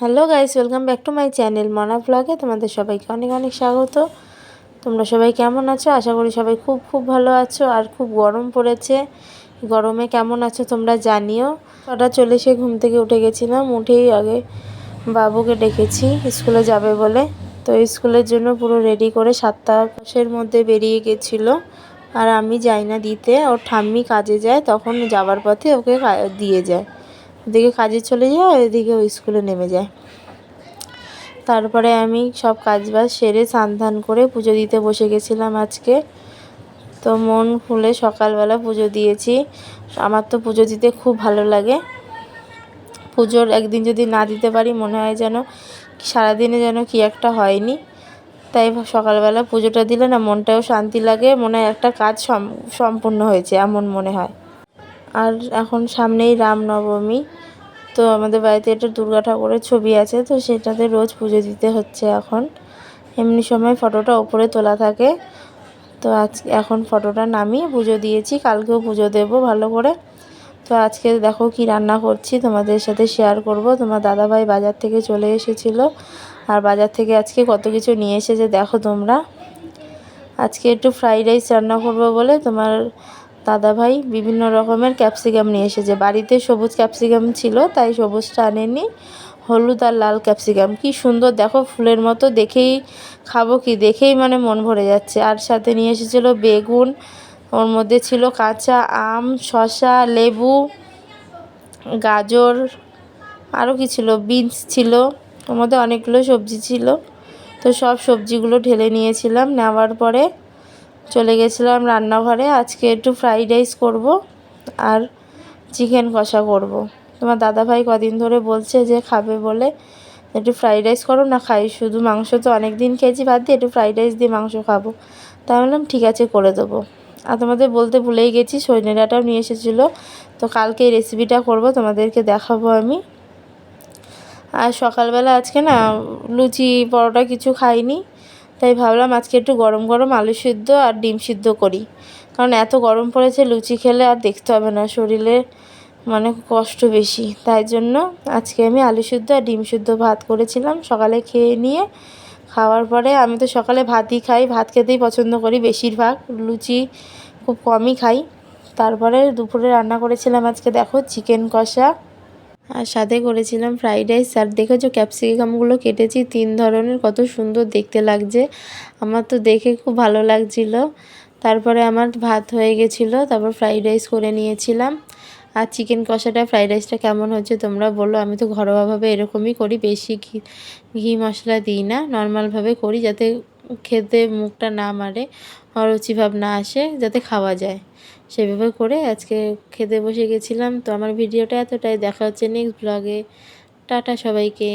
Hello guys, welcome back to my channel Mona ব্লগে। তোমাদের সবাইকে অনেক অনেক স্বাগত। তোমরা সবাই কেমন আছো? আশা করি সবাই খুব খুব ভালো আছো আর খুব গরম পড়েছে। গরমে কেমন আছো তোমরা জানিও। ছটা চলে সে ঘুম থেকে উঠে গেছিলাম, উঠেই আগে বাবুকে ডেকেছি, স্কুলে যাবে বলে। তো স্কুলের জন্য পুরো রেডি করে সাতটা দশের মধ্যে বেরিয়ে গেছিল। আর আমি যাই না দিতে, ওর ঠাম্মি কাজে যায়, তখন যাবার পথে ওকে দিয়ে যায়। ওদিকে কাজে চলে যায়, এদিকে ও স্কুলে নেমে যায়। তারপরে আমি সব কাজ বাজ সেরে স্নান করে পুজো দিতে বসে গেছিলাম আজকে। তো মন খুলে সকালবেলা পুজো দিয়েছি। আমার তো পুজো দিতে খুব ভালো লাগে। পুজোর একদিন যদি না দিতে পারি, মনে হয় যেন সারাদিনে যেন কি একটা হয়নি। তাই সকালবেলা পুজোটা দিলে না মনটাও শান্তি লাগে, মনে হয় একটা কাজ সম্পূর্ণ হয়েছে, এমন মনে হয়। আর এখন সামনেই রামনবমী। তো আমাদের বাড়িতে একটা দুর্গা ঠাকুরের ছবি আছে, তো সেটাতে রোজ পুজো দিতে হচ্ছে এখন। এমনি সময় ফটোটা ওপরে তোলা থাকে। তো আজ এখন ফটোটা নামিয়ে পুজো দিয়েছি, কালকেও পুজো দেব ভালো করে। তো আজকে দেখো কি রান্না করছি, তোমাদের সাথে শেয়ার করব। তোমার দাদাভাই বাজার থেকে চলে এসেছিল, আর বাজার থেকে আজকে কত কিছু নিয়ে এসেছে দেখো তোমরা। আজকে একটু ফ্রাইড রাইস রান্না করব বলে তোমার দাদা ভাই বিভিন্ন রকমের ক্যাপসিকাম নিয়ে এসেছে। বাড়িতে সবুজ ক্যাপসিকাম ছিল, তাই সবুজটা আনেনি হলুদ আর লাল ক্যাপসিকাম। কি সুন্দর, দেখো ফুলের মতো দেখেই খাব কি, দেখেই মানে মন ভরে যাচ্ছে। আর সাথে নিয়ে এসেছিল বেগুন, ওর মধ্যে ছিল কাঁচা আম শশা লেবু, গাজর, আরও কি ছিল, বিনস ছিল, ওর মধ্যে অনেকগুলো সবজি ছিল। তো সব সবজিগুলো ঢেলে নিয়েছিলাম, নেওয়ার পরে চলে গেছিলাম রান্নাঘরে, আজকে একটু ফ্রাইড রাইস করব আর চিকেন কষা করব। তোমার দাদাভাই কদিন ধরে বলছে যে খাবে বলে, একটু ফ্রাইড রাইস করো, না খাই, শুধু মাংস তো অনেক দিন খেয়েছি ভাত দিয়ে একটু ফ্রাইড রাইস দিয়ে মাংস খাব। তাই বললাম, ঠিক আছে, করে দেবো। আর তোমাদের বলতে ভুলেই গেছি সজনে ডাঁটাও নিয়ে এসেছিল। তো কালকে এই রেসিপিটা করব, তোমাদেরকে দেখাবো আমি। আর সকালবেলা আজকে না, লুচি, পরোটা কিছু খাইনি। তাই ভাবলাম আজকে একটু গরম গরম আলু সিদ্ধ আর ডিম সিদ্ধ করি। কারণ এত গরম পড়েছে, লুচি খেলে আর দেখতে হবে না, শরীরে মানে কষ্ট বেশি। তাই জন্য আজকে আমি আলু সিদ্ধ আর ডিম সিদ্ধ ভাত করেছিলাম, সকালে খেয়ে নিয়ে খাওয়ার পরে আমি তো সকালে ভাতই খাই, ভাত খেতেই পছন্দ করি বেশিরভাগ, লুচি খুব কমই খাই। তারপরে দুপুরে রান্না করেছিলাম আজকে, দেখো, চিকেন কষা। আর সাথে করেছিলাম ফ্রাইড রাইস। আর দেখেছ, ক্যাপসিকামগুলো কেটেছি, তিন ধরনের, কত সুন্দর দেখতে লাগছে। আমার তো দেখে খুব ভালো লাগছিল। তারপরে আমার ভাত হয়ে গেছিল, তারপর ফ্রাইড রাইস করে নিয়েছিলাম। আর চিকেন কষাটা, ফ্রাইড রাইসটা কেমন হচ্ছে তোমরা বলো। আমি তো ঘরোয়াভাবে এরকমই করি, বেশি ঘি ঘি মশলা দিই না। নর্মালভাবে করি যাতে খেতে মুখটা না মারে অরুচি ভাব না আসে, যাতে খাওয়া যায়। সেভাবে করে আজকে খেতে বসে গেছিলাম। তো আমার ভিডিওটা এতটাই। দেখা হচ্ছে নেক্সট ব্লগে টাটা সবাইকে।